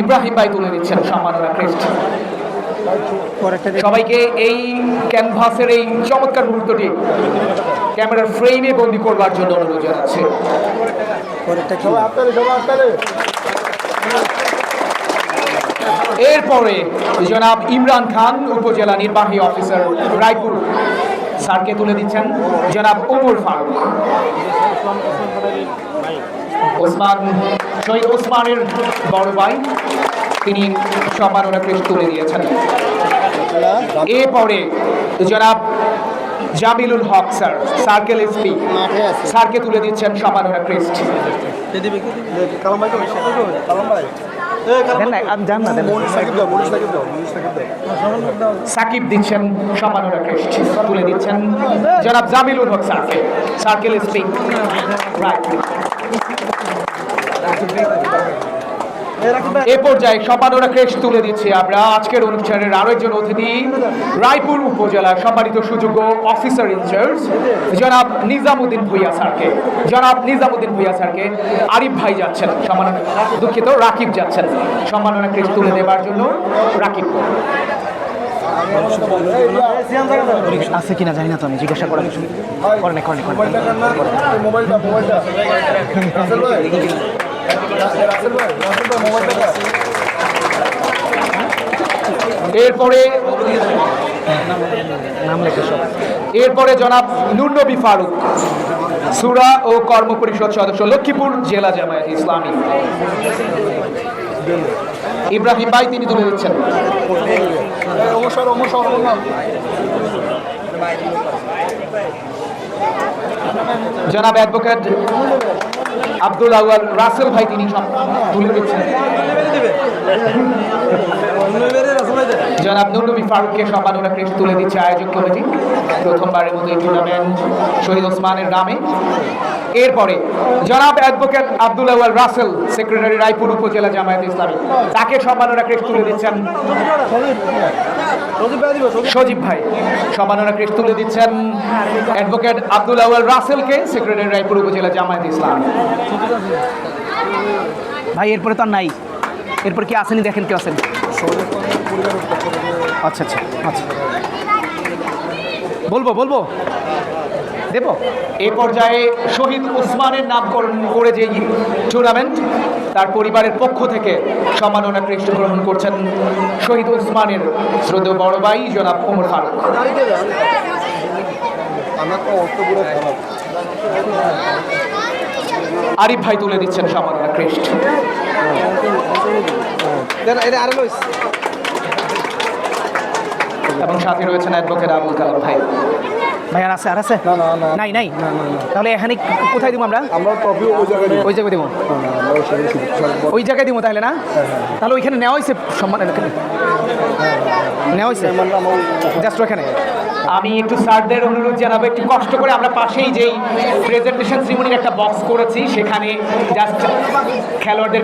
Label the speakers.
Speaker 1: ইব্রাহিম ভাই তুলে দিচ্ছেন সম্মাননা ক্রেস্ট। সবাইকে এই ক্যানভাসের এই চমৎকার মুহূর্তটি ক্যামেরার ফ্রেমে বন্দি করবার জন্য অনুরোধ জানাচ্ছে। এরপরে জনাব ইমরান খান, উপজেলা নির্বাহী অফিসার রায়পুর স্যারকে তুলে দিচ্ছেন জনাব ওমর ফারুক। ওসমান শহীদ ওসমানের বড় ভাই তিনি সম্মাননা ক্রেস্ট তুলে দিয়েছেন। এরপরে জনাব Jamilul Haque sir circle SP স্যারকে তুলে দিচ্ছেন সম্মাননা ক্রেস্ট সাকিব দিচ্ছেন সম্মাননা ক্রেস্ট তুলে দিচ্ছেন জনাব জামিলুল হক স্যারকে। Circle SP right. এ পর্যায়ে সম্মাননা ক্রেস্ট তুলে দিচ্ছি। আমরা আজকের অনুষ্ঠানের আরও একজন অতিথি রায়পুর উপজেলার সম্মানিত সুযোগ্য অফিসার ইনচার্জ জনাব নিজামুদ্দিন ভুইয়া স্যারকে। জনাব নিজামুদ্দিন ভুইয়া স্যারকে আরিফ ভাই যাচ্ছেন সম্মাননা দুঃখিত রাকিব যাচ্ছেন। সম্মাননা ক্রেস্ট তুলে দেওয়ার জন্য রাকিব।
Speaker 2: আছে কিনা জানি না তো আমি জিজ্ঞাসা করার করেন করেন করেন।
Speaker 3: মোবাইলটা মোবাইলটা।
Speaker 1: এরপরে এরপরে জনাব নুরনবী ফারুক, সুরা ও কর্ম পরিষদ সদস্য, লক্ষ্মীপুর জেলা জামায়াত ইসলামী। ইব্রাহিম ভাই, তিনি তুলে দিচ্ছেন। জনাব অ্যাডভোকেট আব্দুল আউয়াল রাসেল ভাই তিনি সব তুলে দিচ্ছেন জনাব নুরনবী ফারুককে সম্মাননা ক্রেস্ট তুলে দিচ্ছে আয়োজক কমিটি। প্রথমবারের মতো এই টুর্নামেন্ট শহীদ ওসমানের নামে। এরপরে জনাব অ্যাডভোকেট আব্দুল আউয়াল রাসেল সেক্রেটারি রায়পুর উপজেলা জামায়াত ইসলামী, তাকে সম্মাননা ক্রেস্ট তুলে দিচ্ছেন সজীব ভাই। সম্মাননা ক্রেস্ট তুলে দিচ্ছেন অ্যাডভোকেট আব্দুল আউয়াল রাসেলকে সেক্রেটারি রায়পুর উপজেলা জামায়াত ইসলাম।
Speaker 2: ভাই, এরপরে তো আর নাই। এরপর কি আসেনি দেখেন কেউ আসেন। আচ্ছা আচ্ছা আচ্ছা। বলব বলব? দেবো?
Speaker 1: এ পর্যায়ে শহীদ ওসমানের নামকরণ করে যে টুর্নামেন্ট তার পরিবারের পক্ষ থেকে সম্মাননা ক্রেস্ট গ্রহণ করছেন শহীদ ওসমানের শ্রদ্ধেয় বড় ভাই জনাব ওমর ফারুক। আরিফ ভাই তুলে দিচ্ছেন সম্মাননা ক্রেস্ট এবং সাথে রয়েছেন অ্যাডভোকেট আবুল কালাম ভাই।
Speaker 2: আছে? আর আছে?
Speaker 3: না না না।
Speaker 2: নাই নাই? তাহলে এখানে কোথায় দিব আমরা?
Speaker 3: আমরা ওই জায়গায়।
Speaker 2: ওই জায়গায় দিব।
Speaker 3: ওই জায়গায়
Speaker 2: দিব। তাহলে না? তাহলে ওইখানে নেওয়া হয়েছে সম্মান এখানে নেওয়া হয়েছে? জাস্ট ওখানে
Speaker 1: আমি একটু স্যারদের অনুরোধ জানাব একটু কষ্ট করে আমরা পাশেই যেই প্রেজেন্টেশন একটা বক্স করেছি সেখানে জাস্ট খেলোয়াড়দেরকে